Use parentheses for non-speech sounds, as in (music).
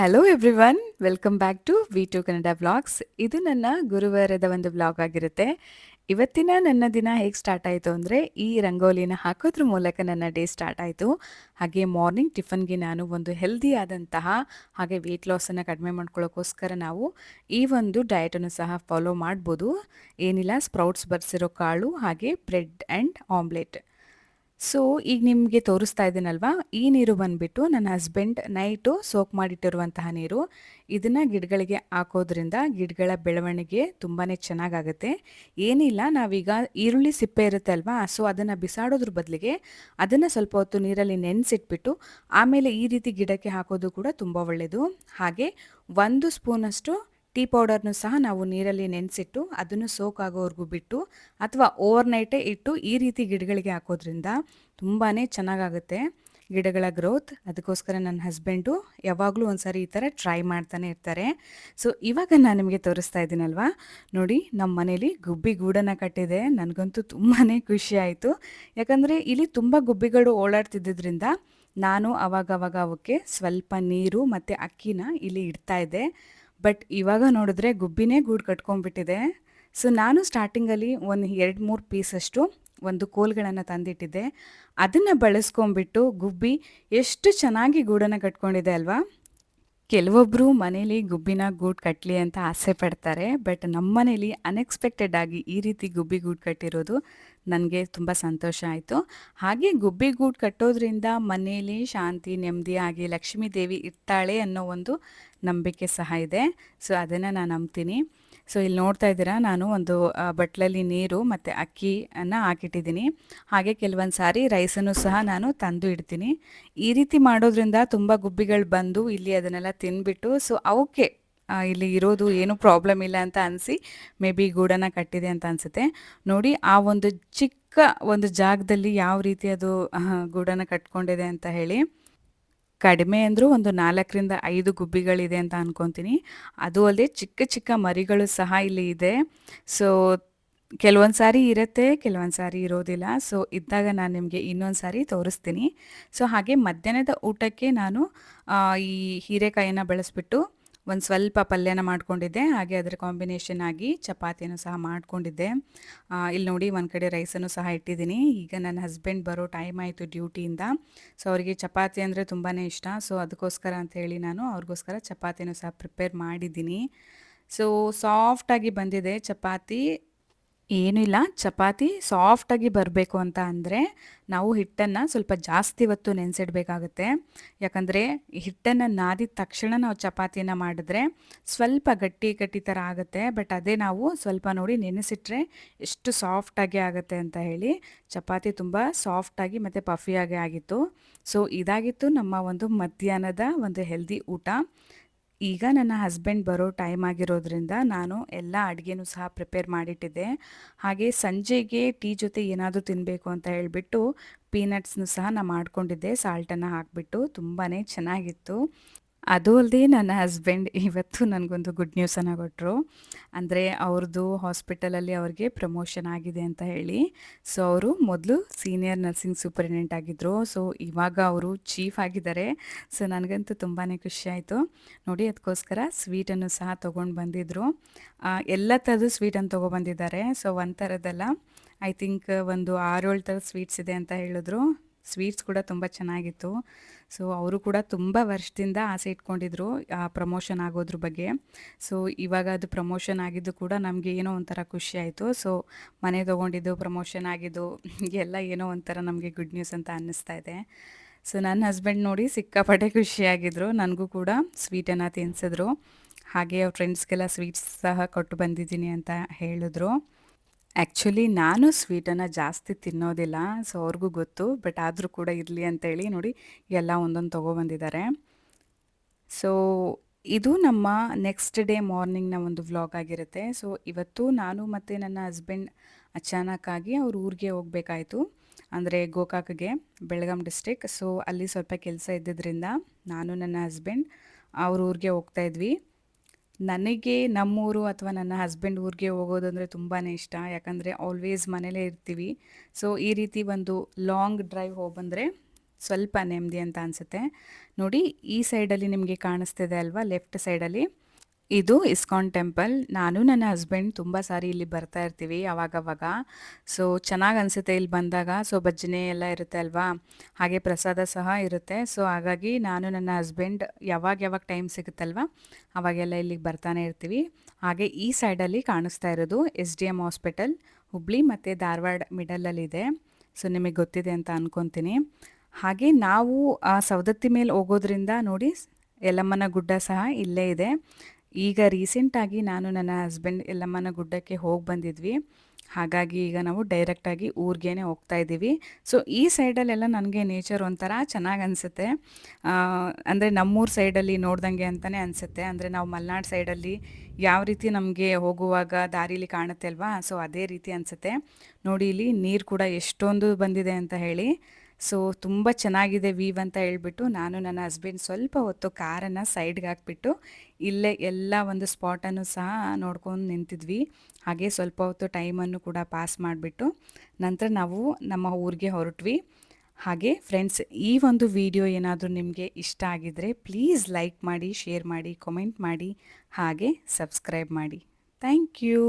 Hello everyone welcome back to V two Kannada blogs ಇದು ನನ್ನ ಗುರುವಾರದ ಒಂದು ಬ್ಲಾಗ್ ಆಗಿರುತ್ತೆ. ಇವತ್ತಿನ ನನ್ನ ದಿನ ಹೇಗೆ ಸ್ಟಾರ್ಟ್ ಆಯಿತು ಅಂದರೆ, ಈ ರಂಗೋಲಿನ ಹಾಕೋದ್ರ ಮೂಲಕ ನನ್ನ ಡೇ ಸ್ಟಾರ್ಟ್ ಆಯಿತು. ಹಾಗೆ ಮಾರ್ನಿಂಗ್ ಟಿಫನ್ಗೆ ನಾನು ಒಂದು ಹೆಲ್ದಿ ಆದಂತಹ, ಹಾಗೆ ವೆಯ್ಟ್ ಲಾಸನ್ನು ಕಡಿಮೆ ಮಾಡ್ಕೊಳ್ಳೋಕ್ಕೋಸ್ಕರ ನಾವು ಈ ಒಂದು ಡಯಟನ್ನು ಸಹ ಫಾಲೋ ಮಾಡ್ಬೋದು. ಏನಿಲ್ಲ ಸ್ಪ್ರೌಟ್ಸ್ ಬರ್ಸಿರೋ ಕಾಳು, ಹಾಗೆ ಬ್ರೆಡ್ ಆ್ಯಂಡ್ ಆಮ್ಲೆಟ್ ಸೊ ಈಗ ನಿಮಗೆ ತೋರಿಸ್ತಾ ಇದ್ದೀನಲ್ವಾ? ಈ ನೀರು ಬಂದುಬಿಟ್ಟು ನನ್ನ ಹಸ್ಬೆಂಡ್ ನೈಟು ಸೋಕ್ ಮಾಡಿಟ್ಟಿರುವಂತಹ ನೀರು. ಇದನ್ನು ಗಿಡಗಳಿಗೆ ಹಾಕೋದ್ರಿಂದ ಗಿಡಗಳ ಬೆಳವಣಿಗೆ ತುಂಬಾ ಚೆನ್ನಾಗಾಗುತ್ತೆ. ಏನಿಲ್ಲ, ನಾವೀಗ ಈರುಳ್ಳಿ ಸಿಪ್ಪೆ ಇರುತ್ತೆ ಅಲ್ವಾ? ಸೊ ಅದನ್ನು ಬಿಸಾಡೋದ್ರ ಬದಲಿಗೆ ಅದನ್ನು ಸ್ವಲ್ಪ ಹೊತ್ತು ನೀರಲ್ಲಿ ನೆನೆಸಿಟ್ಬಿಟ್ಟು ಆಮೇಲೆ ಈ ರೀತಿ ಗಿಡಕ್ಕೆ ಹಾಕೋದು ಕೂಡ ತುಂಬ ಒಳ್ಳೆಯದು ಹಾಗೆ ಒಂದು ಸ್ಪೂನಷ್ಟು ಟೀ ಪೌಡರ್ನು ಸಹ ನಾವು ನೀರಲ್ಲಿ ನೆನೆಸಿಟ್ಟು ಅದನ್ನು ಸೋಕ್ ಆಗೋವರೆಗೂ ಬಿಟ್ಟು ಅಥವಾ ಓವರ್ ನೈಟೇ ಇಟ್ಟು ಈ ರೀತಿ ಗಿಡಗಳಿಗೆ ಹಾಕೋದ್ರಿಂದ ತುಂಬಾ ಚೆನ್ನಾಗಾಗುತ್ತೆ ಗಿಡಗಳ ಗ್ರೋತ್ ಅದಕ್ಕೋಸ್ಕರ ನನ್ನ ಹಸ್ಬೆಂಡು ಯಾವಾಗಲೂ ಒಂದು ಸಾರಿ ಈ ಥರ ಟ್ರೈ ಮಾಡ್ತಾನೆ ಇರ್ತಾರೆ. ಸೊ, ಇವಾಗ ನಾನು ನಿಮಗೆ ತೋರಿಸ್ತಾ ಇದ್ದೀನಲ್ವಾ? ನೋಡಿ, ನಮ್ಮ ಮನೇಲಿ ಗುಬ್ಬಿ ಗೂಡನ್ನು ಕಟ್ಟಿದೆ. ನನಗಂತೂ ತುಂಬಾ ಖುಷಿ ಆಯಿತು. ಯಾಕಂದರೆ ಇಲ್ಲಿ ತುಂಬ ಗುಬ್ಬಿಗಳು ಓಡಾಡ್ತಿದ್ದರಿಂದ ನಾನು ಅವಾಗವಾಗ ಅವಕ್ಕೆ ಸ್ವಲ್ಪ ನೀರು ಮತ್ತು ಅಕ್ಕಿನ ಇಲ್ಲಿ ಇಡ್ತಾ ಇದ್ದೆ. ಬಟ್ ಇವಾಗ ನೋಡಿದ್ರೆ ಗುಬ್ಬಿನೇ ಗೂಡು ಕಟ್ಕೊಂಡ್ಬಿಟ್ಟಿದೆ. ಸೊ ನಾನು ಸ್ಟಾರ್ಟಿಂಗಲ್ಲಿ ಒಂದು ಎರಡು ಮೂರು ಪೀಸಷ್ಟು ಒಂದು ಕೋಲ್ಗಳನ್ನು ತಂದಿಟ್ಟಿದ್ದೆ. ಅದನ್ನು ಬಳಸ್ಕೊಂಬಿಟ್ಟು ಗುಬ್ಬಿ ಎಷ್ಟು ಚೆನ್ನಾಗಿ ಗೂಡನ್ನು ಕಟ್ಕೊಂಡಿದೆ ಅಲ್ವಾ? ಕೆಲವೊಬ್ಬರು ಮನೇಲಿ ಗುಬ್ಬಿನ ಗೂಡು ಕಟ್ಟಲಿ ಅಂತ ಆಸೆ ಪಡ್ತಾರೆ ಬಟ್ ನಮ್ಮ ಮನೇಲಿ ಅನ್ಎಕ್ಸ್ಪೆಕ್ಟೆಡ್ ಆಗಿ ಈ ರೀತಿ ಗುಬ್ಬಿ ಗೂಡು ಕಟ್ಟಿರೋದು ನನಗೆ ತುಂಬ ಸಂತೋಷ ಆಯಿತು. ಹಾಗೆ ಗುಬ್ಬಿ ಗೂಡು ಕಟ್ಟೋದ್ರಿಂದ ಮನೆಯಲ್ಲಿ ಶಾಂತಿ, ನೆಮ್ಮದಿ ಆಗಿ ಲಕ್ಷ್ಮೀ ದೇವಿ ಇರ್ತಾಳೆ ಅನ್ನೋ ಒಂದು ನಂಬಿಕೆ ಸಹ ಇದೆ. ಸೊ, ಅದನ್ನು ನಾನು ನಂಬ್ತೀನಿ. ಸೊ, ಇಲ್ಲಿ ನೋಡ್ತಾ ಇದ್ದೀರಾ, ನಾನು ಒಂದು ಬಟ್ಲಲ್ಲಿ ನೀರು ಮತ್ತು ಅಕ್ಕಿಯನ್ನು ಹಾಕಿಟ್ಟಿದ್ದೀನಿ. ಹಾಗೆ ಕೆಲವೊಂದು ಸಾರಿ ರೈಸನ್ನು ಸಹ ನಾನು ತಂದು ಇಡ್ತೀನಿ. ಈ ರೀತಿ ಮಾಡೋದ್ರಿಂದ ತುಂಬ ಗುಬ್ಬಿಗಳು ಬಂದು ಇಲ್ಲಿ ಅದನ್ನೆಲ್ಲ ತಿಂದ್ಬಿಟ್ಟು ಸೊ, ಅವಕ್ಕೆ ಇಲ್ಲಿ ಇರೋದು ಏನು ಪ್ರಾಬ್ಲಮ್ ಇಲ್ಲ ಅಂತ ಅನಿಸಿ ಮೇ ಬಿ ಗೂಡನ್ನು ಕಟ್ಟಿದೆ ಅಂತ ಅನಿಸುತ್ತೆ. ನೋಡಿ, ಆ ಒಂದು ಚಿಕ್ಕ ಒಂದು ಜಾಗದಲ್ಲಿ ಯಾವ ರೀತಿ ಅದು ಗೂಡನ್ನು ಕಟ್ಕೊಂಡಿದೆ ಅಂತ ಹೇಳಿ. ಕಡಿಮೆ ಅಂದರೂ ಒಂದು ನಾಲ್ಕರಿಂದ ಐದು ಗುಬ್ಬಿಗಳಿದೆ ಅಂತ ಅನ್ಕೊತೀನಿ. ಅದು ಅಲ್ಲದೆ ಚಿಕ್ಕ ಚಿಕ್ಕ ಮರಿಗಳು ಸಹ ಇಲ್ಲಿ ಇದೆ. ಸೊ ಕೆಲವೊಂದು ಸಾರಿ ಇರುತ್ತೆ, ಕೆಲವೊಂದು ಸಾರಿ ಇರೋದಿಲ್ಲ. ಸೊ ಇದ್ದಾಗ ನಾನು ನಿಮಗೆ ಇನ್ನೊಂದು ಸಾರಿ ತೋರಿಸ್ತೀನಿ. ಸೊ ಹಾಗೆ ಮಧ್ಯಾಹ್ನದ ಊಟಕ್ಕೆ ನಾನು ಈ ಹೀರೆಕಾಯಿನ ಬೆಳೆಸ್ಬಿಟ್ಟು ಒಂದು ಸ್ವಲ್ಪ ಪಲ್ಯನ ಮಾಡ್ಕೊಂಡಿದ್ದೆ, ಹಾಗೆ ಅದರ ಕಾಂಬಿನೇಷನ್ ಆಗಿ ಚಪಾತಿಯನ್ನು ಸಹ ಮಾಡ್ಕೊಂಡಿದ್ದೆ. ಇಲ್ಲಿ ನೋಡಿ ಒಂದು ಕಡೆ ರೈಸನ್ನು ಸಹ ಇಟ್ಟಿದ್ದೀನಿ. ಈಗ ನನ್ನ ಹಸ್ಬೆಂಡ್ ಬರೋ ಟೈಮ್ ಆಯಿತು ಡ್ಯೂಟಿಯಿಂದ ಸೊ ಅವರಿಗೆ ಚಪಾತಿ ಅಂದರೆ ತುಂಬಾ ಇಷ್ಟ. ಸೊ ಅದಕ್ಕೋಸ್ಕರ ಅಂತ ಹೇಳಿ ನಾನು ಅವ್ರಿಗೋಸ್ಕರ ಚಪಾತಿಯನ್ನು ಸಹ ಪ್ರಿಪೇರ್ ಮಾಡಿದ್ದೀನಿ. ಸೊ ಸಾಫ್ಟಾಗಿ ಬಂದಿದೆ ಚಪಾತಿ. ಏನಿಲ್ಲ ಚಪಾತಿ ಸಾಫ್ಟಾಗಿ ಬರಬೇಕು ಅಂತ ಅಂದರೆ ನಾವು ಹಿಟ್ಟನ್ನು ಸ್ವಲ್ಪ ಜಾಸ್ತಿ ಹೊತ್ತು ನೆನೆಸಿಡ್ಬೇಕಾಗುತ್ತೆ. ಯಾಕಂದರೆ ಹಿಟ್ಟನ್ನು ನಾದಿದ ತಕ್ಷಣ ನಾವು ಚಪಾತಿಯನ್ನು ಮಾಡಿದ್ರೆ ಸ್ವಲ್ಪ ಗಟ್ಟಿ ಗಟ್ಟಿ ಥರ ಆಗುತ್ತೆ. ಬಟ್ ಅದೇ ನಾವು ಸ್ವಲ್ಪ ನೋಡಿ ನೆನೆಸಿಟ್ರೆ ಎಷ್ಟು ಸಾಫ್ಟಾಗಿ ಆಗುತ್ತೆ ಅಂತ ಹೇಳಿ ಚಪಾತಿ ತುಂಬ ಸಾಫ್ಟಾಗಿ ಮತ್ತು ಪಫಿಯಾಗಿ ಆಗಿತ್ತು. ಸೊ ಇದಾಗಿತ್ತು ನಮ್ಮ ಒಂದು ಮಧ್ಯಾಹ್ನದ ಒಂದು ಹೆಲ್ದಿ ಊಟ. ಈಗ ನನ್ನ ಹಸ್ಬೆಂಡ್ ಬರೋ ಟೈಮ್ ಆಗಿರೋದ್ರಿಂದ ನಾನು ಎಲ್ಲ ಅಡುಗೆನೂ ಸಹ ಪ್ರಿಪೇರ್ ಮಾಡಿಟ್ಟಿದ್ದೆ. ಹಾಗೆ ಸಂಜೆಗೆ ಟೀ ಜೊತೆ ಏನಾದರೂ ತಿನ್ನಬೇಕು ಅಂತ ಹೇಳಿಬಿಟ್ಟು ಪೀನಟ್ಸ್ನು ಸಹ ನಾನು ಮಾಡ್ಕೊಂಡಿದ್ದೆ. ಸಾಲ್ಟನ್ನು ಹಾಕಿಬಿಟ್ಟು ತುಂಬಾ ಚೆನ್ನಾಗಿತ್ತು. ಅದು ಅಲ್ಲದೆ ನನ್ನ ಹಸ್ಬೆಂಡ್ ಇವತ್ತು ನನಗೊಂದು ಗುಡ್ ನ್ಯೂಸನ್ನು ಕೊಟ್ಟರು ಅಂದರೆ ಅವ್ರದ್ದು ಹಾಸ್ಪಿಟಲಲ್ಲಿ ಅವ್ರಿಗೆ ಪ್ರಮೋಷನ್ ಆಗಿದೆ ಅಂತ ಹೇಳಿ. ಸೊ ಅವರು ಮೊದಲು ಸೀನಿಯರ್ ನರ್ಸಿಂಗ್ ಸೂಪರಿಂಟೆಂಟ್ ಆಗಿದ್ದರು ಸೊ ಇವಾಗ ಅವರು ಚೀಫ್ ಆಗಿದ್ದಾರೆ. ಸೊ ನನಗಂತೂ ತುಂಬಾ ಖುಷಿ ಆಯಿತು. ನೋಡಿ ಅದಕ್ಕೋಸ್ಕರ ಸ್ವೀಟನ್ನು ಸಹ ತೊಗೊಂಡು ಬಂದಿದ್ದರು ಎಲ್ಲ ಥರದ್ದು ಸ್ವೀಟನ್ನು ತೊಗೊಬಂದಿದ್ದಾರೆ ಸೊ ಒಂದು ಥರದ್ದಲ್ಲ ಐ ಥಿಂಕ್ ಒಂದು ಆರೇಳು ಥರದ ಸ್ವೀಟ್ಸ್ ಇದೆ ಅಂತ ಹೇಳಿದ್ರು. ಸ್ವೀಟ್ಸ್ ಕೂಡ ತುಂಬ ಚೆನ್ನಾಗಿತ್ತು. ಸೊ ಅವರು ಕೂಡ ತುಂಬ ವರ್ಷದಿಂದ ಆಸೆ ಇಟ್ಕೊಂಡಿದ್ರು ಆ ಪ್ರಮೋಷನ್ ಆಗೋದ್ರ ಬಗ್ಗೆ. ಸೊ ಇವಾಗ ಅದು ಪ್ರಮೋಷನ್ ಆಗಿದ್ದು ಕೂಡ ನಮಗೆ ಏನೋ ಒಂಥರ ಖುಷಿ ಆಯಿತು. ಸೊ ಮನೆ ತೊಗೊಂಡಿದ್ದು ಪ್ರಮೋಷನ್ ಆಗಿದ್ದು (laughs) ಎಲ್ಲ ಏನೋ ಒಂಥರ ನಮಗೆ ಗುಡ್ ನ್ಯೂಸ್ ಅಂತ ಅನ್ನಿಸ್ತಾ ಇದೆ. ಸೊ ನನ್ನ ಹಸ್ಬೆಂಡ್ ನೋಡಿ ಸಿಕ್ಕಾಪಟ್ಟೆ ಖುಷಿಯಾಗಿದ್ದರು ನನಗೂ ಕೂಡ ಸ್ವೀಟನ್ನು ತಿನ್ಸಿದ್ರು. ಹಾಗೆ ಅವ್ರ ಫ್ರೆಂಡ್ಸ್ಗೆಲ್ಲ ಸ್ವೀಟ್ಸ್ ಸಹ ಕೊಟ್ಟು ಬಂದಿದ್ದೀನಿ ಅಂತ ಹೇಳಿದ್ರು. ಆ್ಯಕ್ಚುಲಿ ನಾನು ಸ್ವೀಟನ್ನು ಜಾಸ್ತಿ ತಿನ್ನೋದಿಲ್ಲ, ಸೊ ಅವ್ರಿಗೂ ಗೊತ್ತು, ಬಟ್ ಆದರೂ ಕೂಡ ಇರಲಿ ಅಂತೇಳಿ ನೋಡಿ ಎಲ್ಲ ಒಂದೊಂದು ತೊಗೊಬಂದಿದ್ದಾರೆ ಸೊ ಇದು ನಮ್ಮ ನೆಕ್ಸ್ಟ್ ಡೇ ಮಾರ್ನಿಂಗ್ನ ಒಂದು ವ್ಲಾಗ್ ಆಗಿರುತ್ತೆ. ಸೊ ಇವತ್ತು ನಾನು ಮತ್ತು ನನ್ನ ಹಸ್ಬೆಂಡ್ ಅಚಾನಕ್ಕಾಗಿ ಅವ್ರ ಊರಿಗೆ ಹೋಗಬೇಕಾಯಿತು. ಅಂದರೆ ಗೋಕಾಕ್ಗೆ, ಬೆಳಗಾಂ ಡಿಸ್ಟಿಕ್ ಸೊ ಅಲ್ಲಿ ಸ್ವಲ್ಪ ಕೆಲಸ ಇದ್ದಿದ್ದರಿಂದ ನಾನು ನನ್ನ ಹಸ್ಬೆಂಡ್ ಅವ್ರ ಊರಿಗೆ ಹೋಗ್ತಾಯಿದ್ವಿ ನನಗೆ ನಮ್ಮೂರು ಅಥವಾ ನನ್ನ ಹಸ್ಬೆಂಡ್ ಊರಿಗೆ ಹೋಗೋದಂದರೆ ತುಂಬಾ ಇಷ್ಟ. ಯಾಕಂದರೆ ಆಲ್ವೇಸ್ ಮನೇಲೇ ಇರ್ತೀವಿ. ಸೊ ಈ ರೀತಿ ಒಂದು ಲಾಂಗ್ ಡ್ರೈವ್ ಹೋಗಿ ಬಂದರೆ ಸ್ವಲ್ಪ ನೆಮ್ಮದಿ ಅಂತ ಅನಿಸುತ್ತೆ. ನೋಡಿ, ಈ ಸೈಡಲ್ಲಿ ನಿಮಗೆ ಕಾಣಿಸ್ತಿದೆ ಅಲ್ವಾ? ಲೆಫ್ಟ್ ಸೈಡಲ್ಲಿ ಇದು ಇಸ್ಕಾನ್ ಟೆಂಪಲ್. ನಾನು ನನ್ನ ಹಸ್ಬೆಂಡ್ ತುಂಬ ಸಾರಿ ಇಲ್ಲಿ ಬರ್ತಾ ಇರ್ತೀವಿ ಅವಾಗವಾಗ. ಸೊ ಚೆನ್ನಾಗಿ ಅನಿಸುತ್ತೆ ಇಲ್ಲಿ ಬಂದಾಗ. ಸೊ ಭಜನೆ ಎಲ್ಲ ಇರುತ್ತೆ ಅಲ್ವಾ? ಹಾಗೆ ಪ್ರಸಾದ ಸಹ ಇರುತ್ತೆ. ಸೊ ಹಾಗಾಗಿ ನಾನು ನನ್ನ ಹಸ್ಬೆಂಡ್ ಯಾವಾಗ ಯಾವಾಗ ಟೈಮ್ ಸಿಗುತ್ತಲ್ವ, ಅವಾಗೆಲ್ಲ ಇಲ್ಲಿಗೆ ಬರ್ತಾನೆ ಇರ್ತೀವಿ. ಹಾಗೆ ಈ ಸೈಡಲ್ಲಿ ಕಾಣಿಸ್ತಾ ಇರೋದು S D M hospital. Hubli ಮತ್ತು ಧಾರವಾಡ ಮಿಡಲಲ್ಲಿದೆ ಸೊ ನಿಮಗೆ ಗೊತ್ತಿದೆ ಅಂತ ಅಂದ್ಕೊತೀನಿ ಹಾಗೆ ನಾವು ಆ ಸವದತ್ತಿ ಮೇಲೆ ಹೋಗೋದ್ರಿಂದ ನೋಡಿ, ಯಲ್ಲಮ್ಮನ ಗುಡ್ಡ ಸಹ ಇಲ್ಲೇ ಇದೆ. ಈಗ ರೀಸೆಂಟಾಗಿ ನಾನು ನನ್ನ ಹಸ್ಬೆಂಡ್ ಎಲ್ಲಮ್ಮನ ಗುಡ್ಡಕ್ಕೆ ಹೋಗಿ ಬಂದಿದ್ವಿ. ಹಾಗಾಗಿ ಈಗ ನಾವು ಡೈರೆಕ್ಟಾಗಿ ಊರಿಗೇನೆ ಹೋಗ್ತಾ ಇದ್ದೀವಿ. ಸೊ ಈ ಸೈಡಲ್ಲೆಲ್ಲ ನನಗೆ ನೇಚರ್ ಒಂಥರ ಚೆನ್ನಾಗಿ ಅನಿಸುತ್ತೆ. ಅಂದರೆ ನಮ್ಮೂರು ಸೈಡಲ್ಲಿ ನೋಡ್ದಂಗೆ ಅಂತಲೇ ಅನಿಸುತ್ತೆ. ಅಂದರೆ ನಾವು ಮಲೆನಾಡು ಸೈಡಲ್ಲಿ ಯಾವ ರೀತಿ ನಮಗೆ ಹೋಗುವಾಗ ದಾರಿಲಿ ಕಾಣುತ್ತೆ ಅಲ್ವಾ? ಸೊ ಅದೇ ರೀತಿ ಅನಿಸುತ್ತೆ. ನೋಡಿ, ಇಲ್ಲಿ ನೀರು ಕೂಡ ಎಷ್ಟೊಂದು ಬಂದಿದೆ ಅಂತ ಹೇಳಿ. ಸೊ ತುಂಬ ಚೆನ್ನಾಗಿದೆ ವೀವ್ ಅಂತ ಹೇಳ್ಬಿಟ್ಟು ನಾನು ನನ್ನ ಹಸ್ಬೆಂಡ್ ಸ್ವಲ್ಪ ಹೊತ್ತು ಕಾರನ್ನು ಸೈಡ್ಗೆ ಹಾಕ್ಬಿಟ್ಟು ಇಲ್ಲೇ ಎಲ್ಲ ಒಂದು ಸ್ಪಾಟನ್ನು ಸಹ ನೋಡ್ಕೊಂಡು ನಿಂತಿದ್ವಿ. ಹಾಗೆ ಸ್ವಲ್ಪ ಹೊತ್ತು ಟೈಮನ್ನು ಕೂಡ ಪಾಸ್ ಮಾಡಿಬಿಟ್ಟು ನಂತರ ನಾವು ನಮ್ಮ ಊರಿಗೆ ಹೊರಟ್ವಿ. ಹಾಗೆ ಫ್ರೆಂಡ್ಸ್ ಈ ಒಂದು ವಿಡಿಯೋ ಏನಾದರೂ ನಿಮಗೆ ಇಷ್ಟ ಆಗಿದ್ದರೆ ಪ್ಲೀಸ್ ಲೈಕ್ ಮಾಡಿ ಶೇರ್ ಮಾಡಿ ಕಮೆಂಟ್ ಮಾಡಿ, ಹಾಗೆ ಸಬ್ಸ್ಕ್ರೈಬ್ ಮಾಡಿ. Thank you